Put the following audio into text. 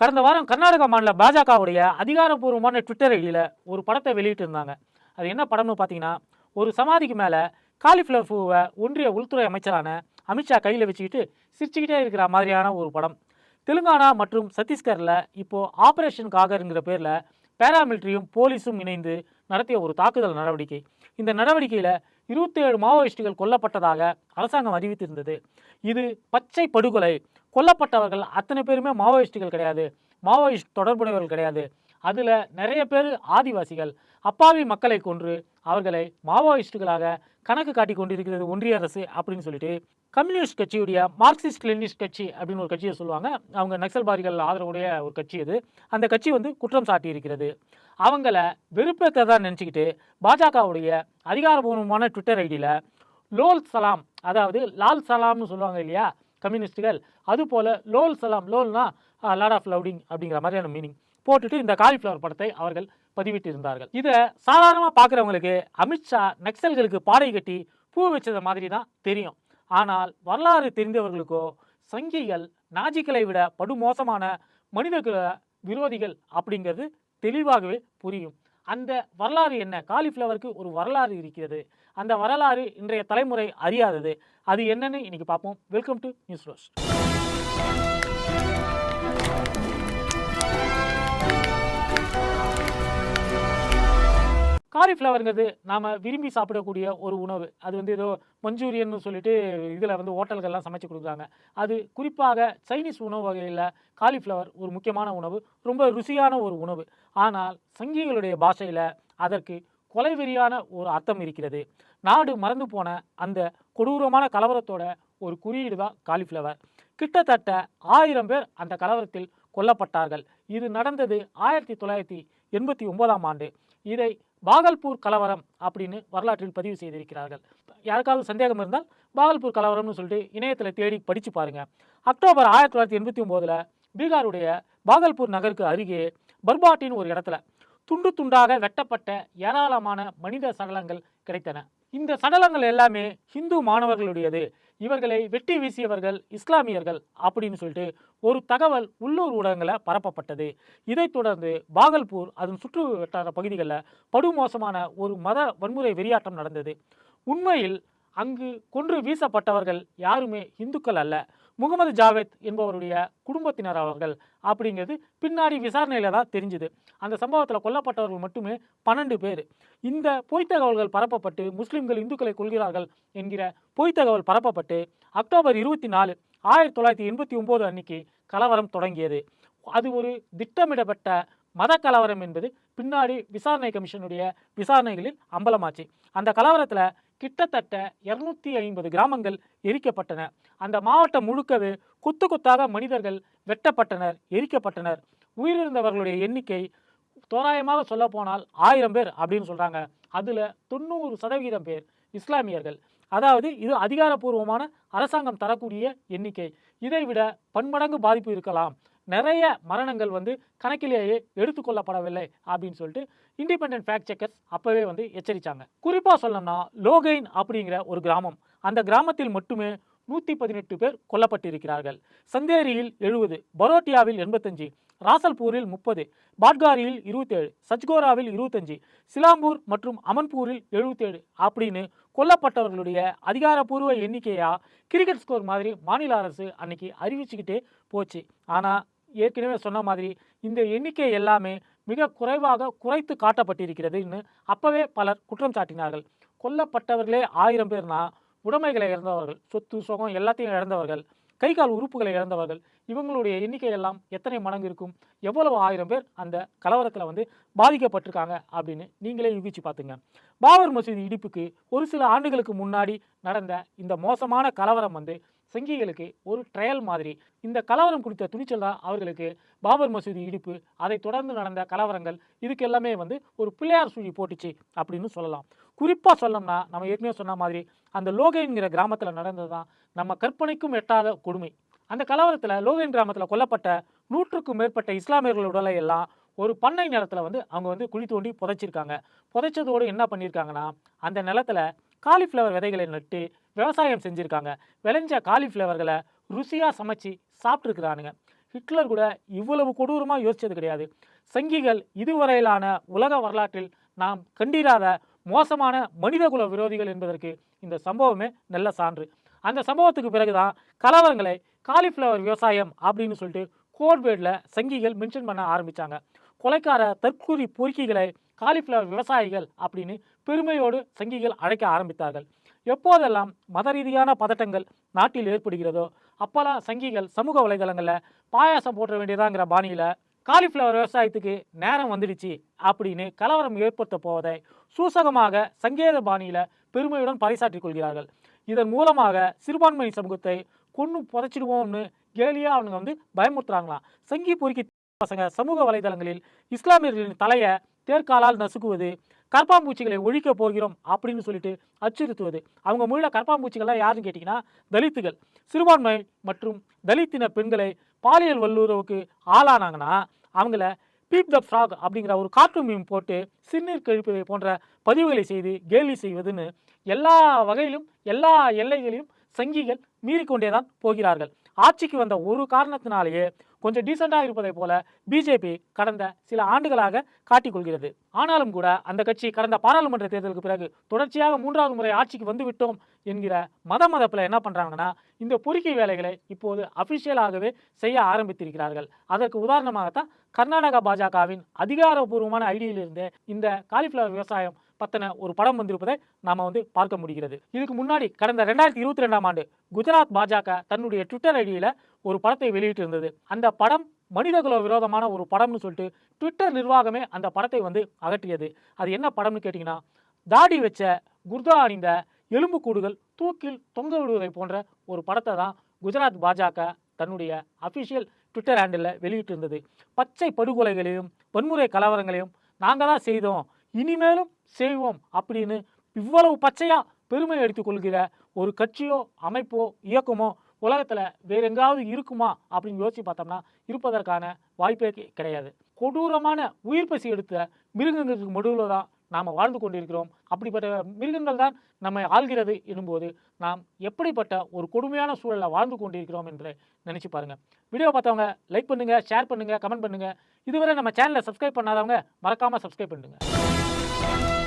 கடந்த வாரம் கர்நாடக மாநில பாஜகவுடைய அதிகாரப்பூர்வமான ட்விட்டர் ஐடியில் ஒரு படத்தை வெளியிட்டிருந்தாங்க. அது என்ன படம்னு பார்த்தீங்கன்னா ஒரு சமாதிக்கு மேலே காலிஃப்ளவர் பூவை ஒன்றிய உள்துறை அமைச்சரான அமித்ஷா கையில் வச்சுக்கிட்டு சிரிச்சுக்கிட்டே இருக்கிற மாதிரியான ஒரு படம். தெலுங்கானா மற்றும் சத்தீஸ்கரில் இப்போது ஆப்ரேஷன் காகருங்கிற பேரில் பேராமிலிட்டரியும் போலீஸும் இணைந்து நடத்திய ஒரு தாக்குதல் நடவடிக்கை. இந்த நடவடிக்கையில் இருபத்தேழு மாவோயிஸ்டுகள் கொல்லப்பட்டதாக அரசாங்கம் அறிவித்திருந்தது. இது பச்சை படுகொலை கொல்லப்பட்டவர்கள் அத்தனை பேருமே மாவோயிஸ்டுகள் கிடையாது. மாவோயிஸ்ட் தொடர்புடையவர்கள் கிடையாது. அதில் நிறைய பேர் ஆதிவாசிகள். அப்பாவி மக்களை கொன்று அவர்களை மாவோயிஸ்டுகளாக கணக்கு காட்டி கொண்டிருக்கிறது ஒன்றிய அரசு அப்படின்னு சொல்லிட்டு கம்யூனிஸ்ட் கட்சியுடைய மார்க்சிஸ்ட் லெனினிஸ்ட் கட்சி அப்படின்னு ஒரு கட்சியை சொல்லுவாங்க. அவங்க நக்சல்பாரிகள் ஆதரவுடைய ஒரு கட்சி அது. அந்த கட்சி வந்து குற்றம் சாட்டி இருக்கிறது அவங்கள வெறுப்பேற்றதாக நினச்சிக்கிட்டு பாஜகவுடைய அதிகாரபூர்வமான ட்விட்டர் ஐடியில் லோல் சலாம் அதாவது லால் சலாம்னு சொல்லுவாங்க இல்லையா? கம்யூனிஸ்டுகள். அதுபோல் லோல் சலாம் லோல்னா லாட் ஆஃப் லவ்டிங் அப்படிங்கிற மாதிரியான மீனிங் போட்டுட்டு இந்த காலிஃப்ளவர் படத்தை அவர்கள் பதிவிட்டிருந்தார்கள். இதை சாதாரணமாக பார்க்குறவங்களுக்கு அமித்ஷா நக்சல்களுக்கு பாடை கட்டி பூ வச்சது மாதிரி தான் தெரியும். ஆனால் வரலாறு தெரிந்தவர்களுக்கோ சங்கிகள் நாஜிக்களை விட படுமோசமான மனிதகுல விரோதிகள் அப்படிங்கிறது தெளிவாகவே புரியும். அந்த வரலாறு என்ன? காலிஃப்ளவருக்கு ஒரு வரலாறு இருக்கிறது. அந்த வரலாறு இன்றைய தலைமுறை அறியாதது. அது என்னன்னு இன்னைக்கு பார்ப்போம். வெல்கம் டு நியூஸ் ரோஸ் காலிஃப்ளவருங்கிறது நாம் விரும்பி சாப்பிடக்கூடிய ஒரு உணவு. அது வந்து ஏதோ மஞ்சூரியன் சொல்லிட்டு இதில் வந்து ஹோட்டல்கள்லாம் சமைச்சு கொடுக்குறாங்க. அது குறிப்பாக சைனீஸ் உணவு வகையில் காலிஃப்ளவர் ஒரு முக்கியமான உணவு. ரொம்ப ருசியான ஒரு உணவு. ஆனால் சங்கிகளுடைய பாஷையில் அதற்கு கொலைவெறியான ஒரு அர்த்தம் இருக்கிறது. நாடு மறந்து போன அந்த கொடூரமான கலவரத்தோட ஒரு குறியீடு தான் காலிஃப்ளவர் கிட்டத்தட்ட ஆயிரம் பேர் அந்த கலவரத்தில் கொல்லப்பட்டார்கள். இது நடந்தது ஆயிரத்தி தொள்ளாயிரத்தி எண்பத்தி ஒன்பதாம் ஆண்டு. இதை பாகல்பூர் கலவரம் அப்படின்னு வரலாற்றில் பதிவு செய்திருக்கிறார்கள். யாருக்காவது சந்தேகம் இருந்தால் பாகல்பூர் கலவரம்னு சொல்லிட்டு இணையத்தில் தேடி படித்து பாருங்கள் அக்டோபர் ஆயிரத்தி தொள்ளாயிரத்தி எண்பத்தி ஒம்போதில் பீகாருடைய பாகல்பூர் நகருக்கு அருகே பர்பாட்டின் ஒரு இடத்துல துண்டு துண்டாக வெட்டப்பட்ட ஏராளமான மனித சடலங்கள் கிடைத்தன. இந்த சடலங்கள் எல்லாமே ஹிந்து மாணவர்களுடையது. இவர்களை வெட்டி வீசியவர்கள் இஸ்லாமியர்கள் அப்படின்னு சொல்லிட்டு ஒரு தகவல் உள்ளூர் ஊடகங்களில் பரப்பப்பட்டது. இதைத் தொடர்ந்து பாகல்பூர் அதன் சுற்று வட்டார பகுதிகளில் படுமோசமான ஒரு மத வன்முறை வெறியாட்டம் நடந்தது. உண்மையில் அங்கு கொன்று வீசப்பட்டவர்கள் யாருமே இந்துக்கள் அல்ல. முகமது ஜாவேத் என்பவருடைய குடும்பத்தினர் அவர்கள் அப்படிங்கிறது பின்னாடி விசாரணையில் தான் தெரிஞ்சுது. அந்த சம்பவத்தில் கொல்லப்பட்டவர்கள் மட்டுமே பன்னெண்டு பேர். இந்த பொய்த் தகவல்கள் பரப்பப்பட்டு முஸ்லிம்கள் இந்துக்களை கொள்கிறார்கள் என்கிற பொய்த் தகவல் பரப்பப்பட்டு அக்டோபர் இருபத்தி நாலு ஆயிரத்தி தொள்ளாயிரத்தி எண்பத்தி ஒம்போது அன்னைக்கு கலவரம் தொடங்கியது. அது ஒரு திட்டமிடப்பட்ட மத கலவரம் என்பது பின்னாடி விசாரணை கமிஷனுடைய விசாரணைகளில் அம்பலமாச்சு. அந்த கலவரத்தில் கிட்டத்தட்ட இரநூத்தி ஐம்பது கிராமங்கள் எரிக்கப்பட்டன. அந்த மாவட்டம் முழுக்கவே குத்து குத்தாக மனிதர்கள் வெட்டப்பட்டனர் எரிக்கப்பட்டனர். உயிரிழந்தவர்களுடைய எண்ணிக்கை தோராயமாக சொல்ல போனால் ஆயிரம் பேர் அப்படின்னு சொல்கிறாங்க அதில் தொண்ணூறு சதவீதம் பேர் இஸ்லாமியர்கள். அதாவது இது அதிகாரப்பூர்வமான அரசாங்கம் தரக்கூடிய எண்ணிக்கை. இதை விட பன்மடங்கு பாதிப்பு இருக்கலாம். நிறைய மரணங்கள் வந்து கணக்கிலேயே எடுத்துக்கொள்ளப்படவில்லை அப்படின்னு சொல்லிட்டு இண்டிபெண்ட் ஃபேக்ட் செக்கர்ஸ் அப்போவே வந்து எச்சரித்தாங்க குறிப்பாக சொல்லணும்னா லோகைன் அப்படிங்கிற ஒரு கிராமம். அந்த கிராமத்தில் மட்டுமே நூற்றி பதினெட்டு பேர் கொல்லப்பட்டிருக்கிறார்கள். சந்தேரியில் எழுபது பரோட்டியாவில் எண்பத்தஞ்சு ராசல்பூரில் முப்பது பாட்காரியில் இருபத்தேழு சச்கோராவில் இருபத்தஞ்சு சிலாம்பூர் மற்றும் அமன்பூரில் எழுபத்தேழு அப்படின்னு கொல்லப்பட்டவர்களுடைய அதிகாரப்பூர்வ எண்ணிக்கையாக கிரிக்கெட் ஸ்கோர் மாதிரி மாநில அரசு அன்னைக்கு அறிவிச்சுக்கிட்டே போச்சு. ஆனால் ஏற்கனவே சொன்ன மாதிரி இந்த எண்ணிக்கை எல்லாமே மிக குறைவாக குறைத்து காட்டப்பட்டிருக்கிறதுன்னு அப்பவே பலர் குற்றம் சாட்டினார்கள். கொல்லப்பட்டவர்களே ஆயிரம் பேர்னா உடைமைகளை இழந்தவர்கள் சொத்து சுகம் எல்லாத்தையும் இழந்தவர்கள் கை கால் உறுப்புகளை இழந்தவர்கள் இவங்களுடைய எண்ணிக்கை எல்லாம் எத்தனை மடங்கு இருக்கும்? எவ்வளவு ஆயிரம் பேர் அந்த கலவரத்தில் வந்து பாதிக்கப்பட்டிருக்காங்க அப்படின்னு நீங்களே யூகிச்சு பார்த்துங்க. பாபர் மசூதி இடிப்புக்கு ஒரு சில ஆண்டுகளுக்கு முன்னாடி நடந்த இந்த மோசமான கலவரம் வந்து சங்கிகளுக்கு ஒரு ட்ரையல் மாதிரி. இந்த கலவரம் குறித்த துணிச்சல் தான் அவர்களுக்கு. பாபர் மசூதி இடிப்பு அதை தொடர்ந்து நடந்த கலவரங்கள் இதுக்கு எல்லாமே வந்து ஒரு பிள்ளையார் சூழி போட்டுச்சு அப்படின்னு சொல்லலாம். குறிப்பாக சொல்லணும்னா நம்ம ஏற்கனவே சொன்ன மாதிரி அந்த லோகைங்கிற கிராமத்தில் நடந்தது தான் நம்ம கற்பனைக்கும் எட்டாத கொடுமை. அந்த கலவரத்தில் லோகைன் கிராமத்தில் கொல்லப்பட்ட நூற்றுக்கும் மேற்பட்ட இஸ்லாமியர்கள் உடலை எல்லாம் ஒரு பண்ணை நிலத்தில் வந்து அவங்க வந்து குழி தோண்டி புதைச்சிருக்காங்க. புதைச்சதோடு என்ன பண்ணியிருக்காங்கன்னா அந்த நிலத்தில் காலிஃப்ளவர் விதைகளை நட்டு விவசாயம் செஞ்சுருக்காங்க. விளைஞ்ச காலிஃப்ளவர்களை ருசியாக சமைச்சு சாப்பிட்ருக்குறானுங்க ஹிட்லர் கூட இவ்வளவு கொடூரமாக யோசித்தது கிடையாது. சங்கிகள் இதுவரையிலான உலக வரலாற்றில் நாம் கண்டிராத மோசமான மனிதகுல விரோதிகள் என்பதற்கு இந்த சம்பவமே நல்ல சான்று. அந்த சம்பவத்துக்கு பிறகுதான் கலவரங்களை காலிஃப்ளவர் விவசாயம் அப்படின்னு சொல்லிட்டு கோட்வேர்டில் சங்கிகள் மென்ஷன் பண்ண ஆரம்பித்தாங்க கொலைக்கார தற்கூரி பொறுக்கிகளை காலிஃப்ளவர் விவசாயிகள் அப்படின்னு பெருமையோடு சங்கிகள் அழைக்க ஆரம்பித்தார்கள். எப்போதெல்லாம் மத ரீதியான பதட்டங்கள் நாட்டில் ஏற்படுகிறதோ அப்போல்லாம் சங்கிகள் சமூக வலைதளங்களில் பாயாசம் போட்ட வேண்டியதாங்கிற பாணியில் காலிஃப்ளவர் விவசாயத்துக்கு நேரம் வந்துடுச்சு அப்படின்னு கலவரம் ஏற்படுத்த போவதை சூசகமாக சங்கேத பாணியில் பெருமையுடன் பறைசாற்றிக் கொள்கிறார்கள். இதன் மூலமாக சிறுபான்மை சமூகத்தை கொன்று புதைச்சிடுவோம்னு கேலியாக அவங்க வந்து பயமுறுத்துறாங்களாம். சங்கி பொறுக்கி பசங்க சமூக வலைதளங்களில் இஸ்லாமியர்களின் தலையை தேர்காலால் நசுக்குவது கற்பாம்பூச்சிகளை ஒழிக்க போகிறோம் அப்படின்னு சொல்லிட்டு அச்சுறுத்துவது. அவங்க முழுல கற்பாம்பூச்சிகள்லாம் யாருன்னு கேட்டிங்கன்னா தலித்துகள். சிறுபான்மை மற்றும் தலித்தின பெண்களை பாலியல் வல்லுறவுக்கு ஆளானாங்கன்னா அவங்கள பீப் த ஃப்ராக் அப்படிங்கிற ஒரு கார்ட்டூன் மீம் போட்டு சிறுநீர் கழிப்பதை போன்ற பதிவுகளை செய்து கேலி செய்வதுன்னு எல்லா வகையிலும் எல்லா எல்லைகளையும் சங்கிகள் மீறிக்கொண்டே தான் போகிறார்கள். ஆட்சிக்கு வந்த ஒரு காரணத்தினாலேயே கொஞ்சம் டீசெண்டாக இருப்பதை போல பிஜேபி கடந்த சில ஆண்டுகளாக காட்டிக்கொள்கிறது. ஆனாலும் கூட அந்த கட்சி கடந்த பாராளுமன்ற தேர்தலுக்கு பிறகு தொடர்ச்சியாக மூன்றாவது முறை ஆட்சிக்கு வந்து விட்டோம் என்கிற மத மதப்பில் என்ன பண்ணுறாங்கன்னா இந்த பொறிக்கை வேலைகளை இப்போது அபிஷியலாகவே செய்ய ஆரம்பித்திருக்கிறார்கள். அதற்கு உதாரணமாகத்தான் கர்நாடகா பாஜகவின் அதிகாரப்பூர்வமான ஐடியிலிருந்தே இந்த காலிஃப்ளவர் விவசாயம் பத்தின ஒரு படம் வந்திருப்பதை நாம வந்து பார்க்க முடிகிறது. இதுக்கு முன்னாடி கடந்த ரெண்டாயிரத்தி இருபத்தி ரெண்டாம் ஆண்டு குஜராத் பாஜக தன்னுடைய ட்விட்டர் ஐடியில ஒரு படத்தை வெளியிட்டிருந்தது. அந்த படம் மனிதகுல விரோதமான ஒரு படம்னு சொல்லிட்டு ட்விட்டர் நிர்வாகமே அந்த படத்தை வந்து அகற்றியது. அது என்ன படம்னு கேட்டிங்கன்னா தாடி வச்ச குர்தா அணிந்த எலும்புக்கூடுகள் தூக்கில் தொங்க விடுவதை போன்ற ஒரு படத்தை தான் குஜராத் பாஜக தன்னுடைய அஃபிஷியல் ட்விட்டர் ஹேண்டில் வெளியிட்டிருந்தது. பச்சை படுகொலைகளையும் வன்முறை கலவரங்களையும் நாங்கள் தான் செய்தோம். இனிமேலும் செய்வோம் அப்படின்னு இவ்வளவு பச்சையாக பெருமை எடுத்துக்கொள்கிற ஒரு கட்சியோ அமைப்போ இயக்கமோ உலகத்தில் வேறு எங்காவது இருக்குமா அப்படின்னு யோசிச்சு பார்த்தோம்னா இருப்பதற்கான வாய்ப்பே கிடையாது. கொடூரமான உயிர் பசி எடுத்த மிருகங்களுக்கு நடுவில் தான் நாம் வாழ்ந்து கொண்டிருக்கிறோம். அப்படிப்பட்ட மிருகங்கள் தான் நம்மை ஆள்கிறது எனும்போது நாம் எப்படிப்பட்ட ஒரு கொடுமையான சூழலில் வாழ்ந்து கொண்டிருக்கிறோம் என்று நினச்சி பாருங்கள் வீடியோ பார்த்தவங்க லைக் பண்ணுங்கள் ஷேர் பண்ணுங்கள் கமெண்ட் பண்ணுங்கள் இதுவரை நம்ம சேனலை சப்ஸ்கிரைப் பண்ணாதவங்க மறக்காமல் சப்ஸ்கிரைப் பண்ணுங்கள்